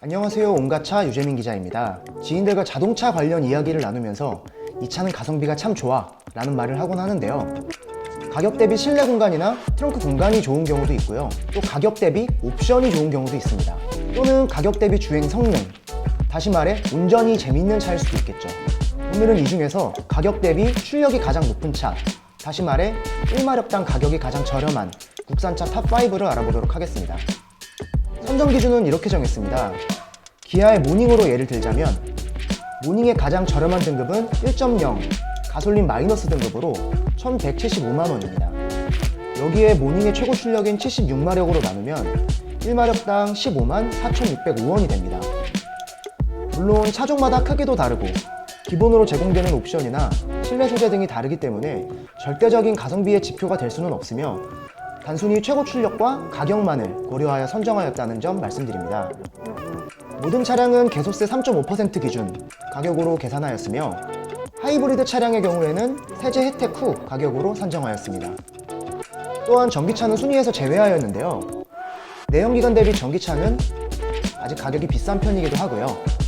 안녕하세요. 온가차 유재민 기자입니다. 지인들과 자동차 관련 이야기를 나누면서 이 차는 가성비가 참 좋아 라는 말을 하곤 하는데요. 가격 대비 실내 공간이나 트렁크 공간이 좋은 경우도 있고요. 또 가격 대비 옵션이 좋은 경우도 있습니다. 또는 가격 대비 주행 성능, 다시 말해 운전이 재밌는 차일 수도 있겠죠. 오늘은 이 중에서 가격 대비 출력이 가장 높은 차, 다시 말해 1마력당 가격이 가장 저렴한 국산차 탑5를 알아보도록 하겠습니다. 선정 기준은 이렇게 정했습니다. 기아의 모닝으로 예를 들자면 모닝의 가장 저렴한 등급은 1.0 가솔린 마이너스 등급으로 1175만 원입니다. 여기에 모닝의 최고 출력인 76마력으로 나누면 1마력당 15만 4,605원이 됩니다. 물론 차종마다 크기도 다르고 기본으로 제공되는 옵션이나 실내 소재 등이 다르기 때문에 절대적인 가성비의 지표가 될 수는 없으며 단순히 최고 출력과 가격만을 고려하여 선정하였다는 점 말씀드립니다. 모든 차량은 개소세 3.5% 기준 가격으로 계산하였으며 하이브리드 차량의 경우에는 세제 혜택 후 가격으로 산정하였습니다. 또한 전기차는 순위에서 제외하였는데요. 내연기관 대비 전기차는 아직 가격이 비싼 편이기도 하고요.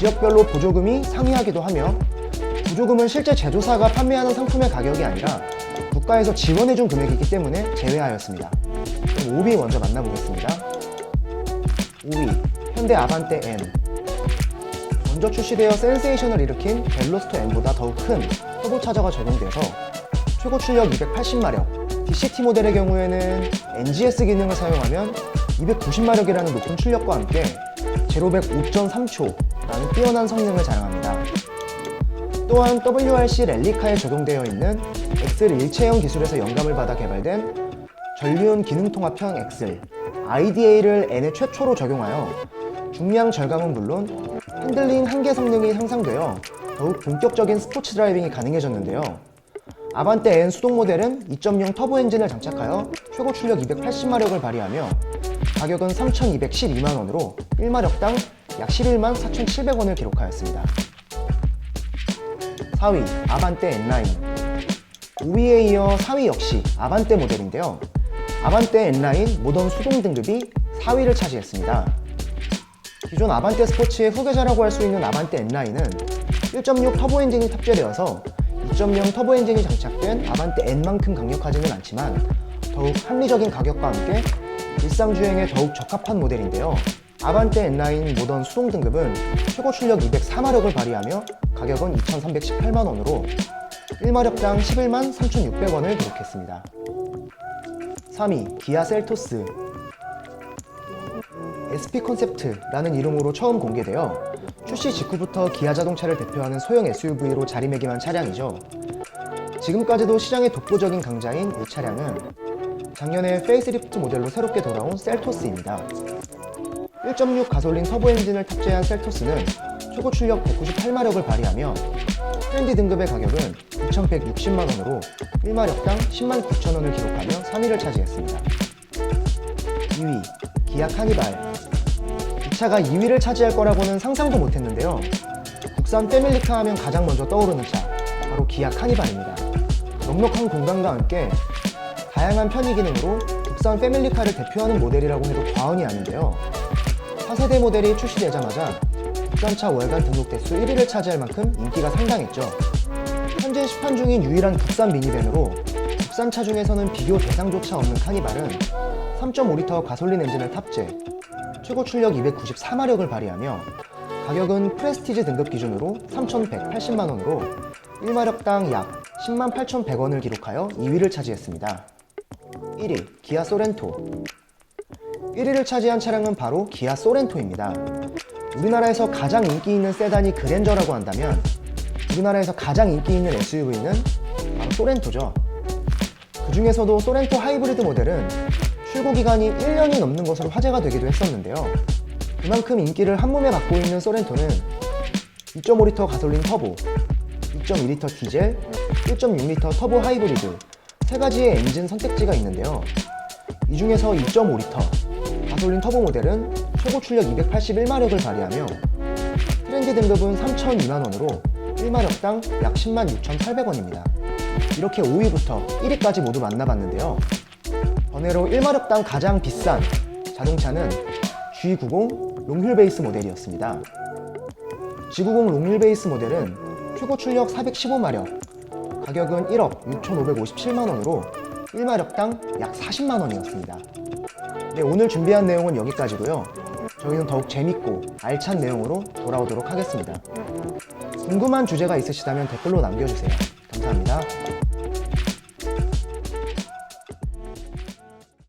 지역별로 보조금이 상이하기도 하며 보조금은 실제 제조사가 판매하는 상품의 가격이 아니라 국가에서 지원해준 금액이기 때문에 제외하였습니다. 그럼 5위 먼저 만나보겠습니다. 5위 현대 아반떼 M 먼저 출시되어 센세이션을 일으킨 벨로스터 M보다 더욱 큰 터보차저가 적용돼서 최고 출력 280마력 DCT 모델의 경우에는 NGS 기능을 사용하면 290마력이라는 높은 출력과 함께 제로백 5.3초 라는 뛰어난 성능을 자랑합니다. 또한 WRC 랠리카에 적용되어 있는 엑셀 일체형 기술에서 영감을 받아 개발된 전륜 기능통합형 엑셀 IDA를 N에 최초로 적용하여 중량 절감은 물론 핸들링 한계 성능이 향상되어 더욱 본격적인 스포츠 드라이빙이 가능해졌는데요. 아반떼 N 수동 모델은 2.0 터보 엔진을 장착하여 최고 출력 280마력을 발휘하며 가격은 3,212만 원으로 1마력당 약 11만 4,700원을 기록하였습니다. 4위 아반떼 N9 5위에 이어 4위 역시 아반떼 모델인데요. 아반떼 N9 모던 수동 등급이 4위를 차지했습니다. 기존 아반떼 스포츠의 후계자라고 할 수 있는 아반떼 N9은 1.6 터보 엔진이 탑재되어서 2.0 터보 엔진이 장착된 아반떼 N만큼 강력하지는 않지만 더욱 합리적인 가격과 함께 일상 주행에 더욱 적합한 모델인데요. 아반떼 N9 모던 수동 등급은 최고 출력 204마력을 발휘하며 가격은 2,318만 원으로 1마력당 11만 3,600원을 기록했습니다. 3위 기아 셀토스 SP 컨셉트라는 이름으로 처음 공개되어 출시 직후부터 기아 자동차를 대표하는 소형 SUV로 자리매김한 차량이죠. 지금까지도 시장의 독보적인 강자인 이 차량은 작년에 페이스리프트 모델로 새롭게 돌아온 셀토스입니다. 1.6 가솔린 터보 엔진을 탑재한 셀토스는 최고 출력 198마력을 발휘하며 트렌디 등급의 가격은 2,160만 원으로 1마력당 10만 9천 원을 기록하며 3위를 차지했습니다. 2위 기아 카니발 이 차가 2위를 차지할 거라고는 상상도 못했는데요. 국산 패밀리카 하면 가장 먼저 떠오르는 차 바로 기아 카니발입니다. 넉넉한 공간과 함께 다양한 편의 기능으로 국산 패밀리카를 대표하는 모델이라고 해도 과언이 아닌데요. 4세대 모델이 출시되자마자 국산차 월간 등록 대수 1위를 차지할 만큼 인기가 상당했죠. 현재 시판 중인 유일한 국산 미니밴으로 국산차 중에서는 비교 대상조차 없는 카니발은 3.5리터 가솔린 엔진을 탑재, 최고 출력 294마력을 발휘하며 가격은 프레스티지 등급 기준으로 3,180만 원으로 1마력당 약 10만 8,100원을 기록하여 2위를 차지했습니다. 1위 기아 소렌토 1위를 차지한 차량은 바로 기아 소렌토입니다. 우리나라에서 가장 인기 있는 세단이 그랜저라고 한다면 우리나라에서 가장 인기 있는 SUV는 바로 소렌토죠. 그 중에서도 소렌토 하이브리드 모델은 출고 기간이 1년이 넘는 것으로 화제가 되기도 했었는데요. 그만큼 인기를 한몸에 갖고 있는 소렌토는 2.5리터 가솔린 터보, 2.2리터 디젤, 1.6리터 터보 하이브리드 세 가지의 엔진 선택지가 있는데요. 이 중에서 2.5리터 가솔린 터보 모델은 최고 출력 281마력을 발휘하며 트렌디 등급은 3,002만 원으로 1마력당 약 10만 6,800원입니다. 이렇게 5위부터 1위까지 모두 만나봤는데요. 번외로 1마력당 가장 비싼 자동차는 G90 롱휠 베이스 모델이었습니다. G90 롱휠 베이스 모델은 최고 출력 415마력, 가격은 1억 6,557만 원으로 1마력당 약 40만 원이었습니다. 네, 오늘 준비한 내용은 여기까지고요. 저희는 더욱 재밌고 알찬 내용으로 돌아오도록 하겠습니다. 궁금한 주제가 있으시다면 댓글로 남겨주세요. 감사합니다.